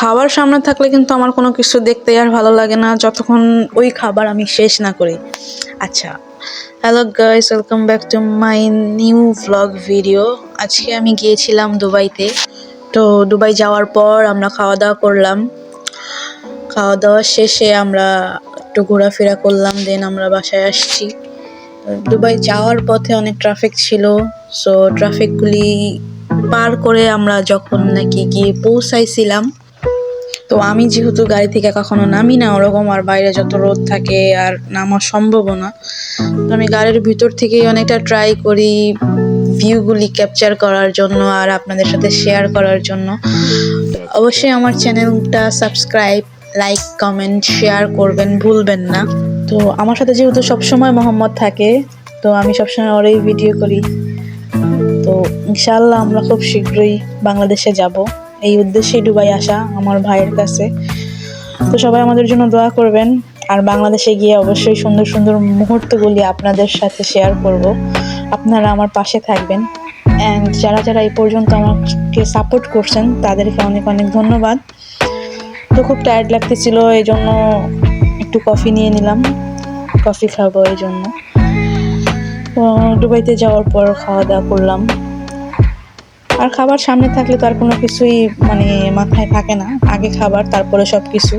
খাবার সামনে থাকলে কিন্তু আমার কোনো কিছু দেখতে আর ভালো লাগে না, যতক্ষণ ওই খাবার আমি শেষ না করি। আচ্ছা hello guys welcome back to my new vlog video আজকে আমি গিয়েছিলাম দুবাইতে। তো দুবাই যাওয়ার পর আমরা খাওয়া দাওয়া করলাম। খাওয়া দাওয়া শেষে আমরা একটু ঘোরাফেরা করলাম দেন আমরা বাসায় আসছি। দুবাই যাওয়ার পথে অনেক ট্রাফিক ছিল সো ট্রাফিকগুলি পার করে আমরা যখন নাকি গিয়ে পৌঁছাইছিলাম তো আমি যেহেতু গাড়ি থেকে কখনো নামি না, ওরকম আর বাইরে যত রোদ থাকে আর নামা সম্ভব না, তো আমি গাড়ির ভিতর থেকেই অনেকটা ট্রাই করি ভিউগুলি ক্যাপচার করার জন্য আর আপনাদের সাথে শেয়ার করার জন্য। অবশ্যই আমার চ্যানেলটা সাবস্ক্রাইব লাইক কমেন্ট শেয়ার করবেন, ভুলবেন না। তো আমার সাথে যেহেতু সবসময় মোহাম্মদ থাকে, তো আমি সবসময় ওরই ভিডিও করি। তো ইনশাল্লাহ আমরা খুব শীঘ্রই বাংলাদেশে যাব। এই উদ্দেশ্যে দুবাই আসা আমার ভাইয়ের কাছে। তো সবাই আমাদের জন্য দোয়া করবেন। আর বাংলাদেশে গিয়ে অবশ্যই সুন্দর সুন্দর মুহূর্তগুলি আপনাদের সাথে শেয়ার করব। আপনারা আমার পাশে থাকবেন। অ্যান্ড যারা যারা এই পর্যন্ত আমাকে সাপোর্ট করছেন, তাদেরকে অনেক অনেক ধন্যবাদ। তো খুব টায়ার্ড লাগতেছিল এই জন্য একটু কফি নিয়ে নিলাম। কফি খাব এই জন্য দুবাইতে যাওয়ার পর খাওয়া দাওয়া করলাম। আর খাবার সামনে থাকলে তো আর কোনো কিছুই মানে মাথায় থাকে না। আগে খাবার, তারপরে সব কিছু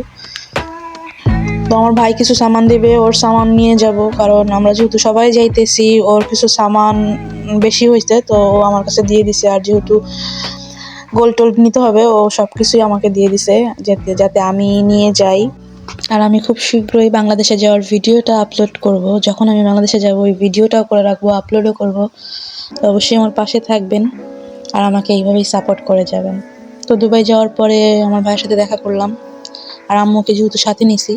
তো আমার ভাই কিছু সামান দেবে, ওর সামান নিয়ে যাব। কারণ আমরা যেহেতু সবাই যাইতেছি, ওর কিছু সামান বেশি হয়েছে তো ও আমার কাছে দিয়ে দিছে। আর যেহেতু গোল টোল নিতে হবে, ও সব কিছুই আমাকে দিয়ে দিছে, যাতে যাতে আমি নিয়ে যাই। আর আমি খুব শীঘ্রই বাংলাদেশে যাওয়ার ভিডিওটা আপলোড করব। যখন আমি বাংলাদেশে যাব, ওই ভিডিওটাও করে রাখব আপলোডও করব। তো অবশ্যই আমার পাশে থাকবেন। আর আমাকে এইভাবেই সাপোর্ট করে যাবেন। তো দুবাই যাওয়ার পরে আমার ভাইয়ের সাথে দেখা করলাম। আর আম্মুকে যেহেতু সাথে নিছি,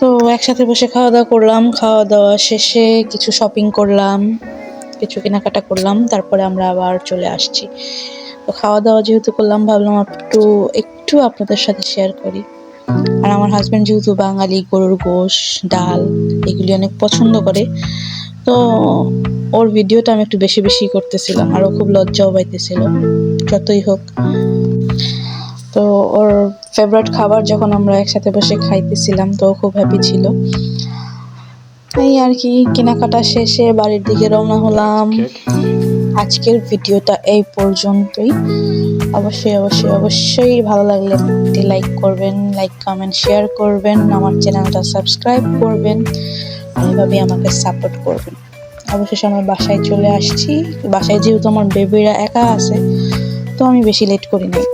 তো একসাথে বসে খাওয়া দাওয়া করলাম। খাওয়া দাওয়া শেষে কিছু শপিং করলাম, কিছু কেনাকাটা করলাম। তারপরে আমরা আবার চলে আসছি। তো খাওয়া দাওয়া যেহেতু করলাম, ভাবলাম একটু একটু আপনাদের সাথে শেয়ার করি। আর আমার হাজব্যান্ড যেহেতু বাঙালি, গরুর গোশ, ডাল, এগুলি অনেক পছন্দ করে। তো ওর ভিডিওটা আমি একটু বেশি বেশি করতেছিলাম আরও খুব লজ্জাও পাইতেছিল যতই হোক। তো ওর ফেভারিট খাবার যখন আমরা একসাথে বসে খাইতেছিলাম তো খুব হ্যাপি ছিল। এই আর কি কেনাকাটা শেষে বাড়ির দিকে রওনা হলাম। আজকের ভিডিওটা এই পর্যন্তই। অবশ্যই অবশ্যই অবশ্যই ভালো লাগলে একটি লাইক করবেন লাইক কমেন্ট শেয়ার করবেন আমার চ্যানেলটা সাবস্ক্রাইব করবেন আর এভাবেই আমাকে সাপোর্ট করবেন। অবশেষে আমার বাসায় চলে আসছি। বাসায় যেহেতু আমার বেবিরা একা আছে, তো আমি বেশি লেট করি নাই।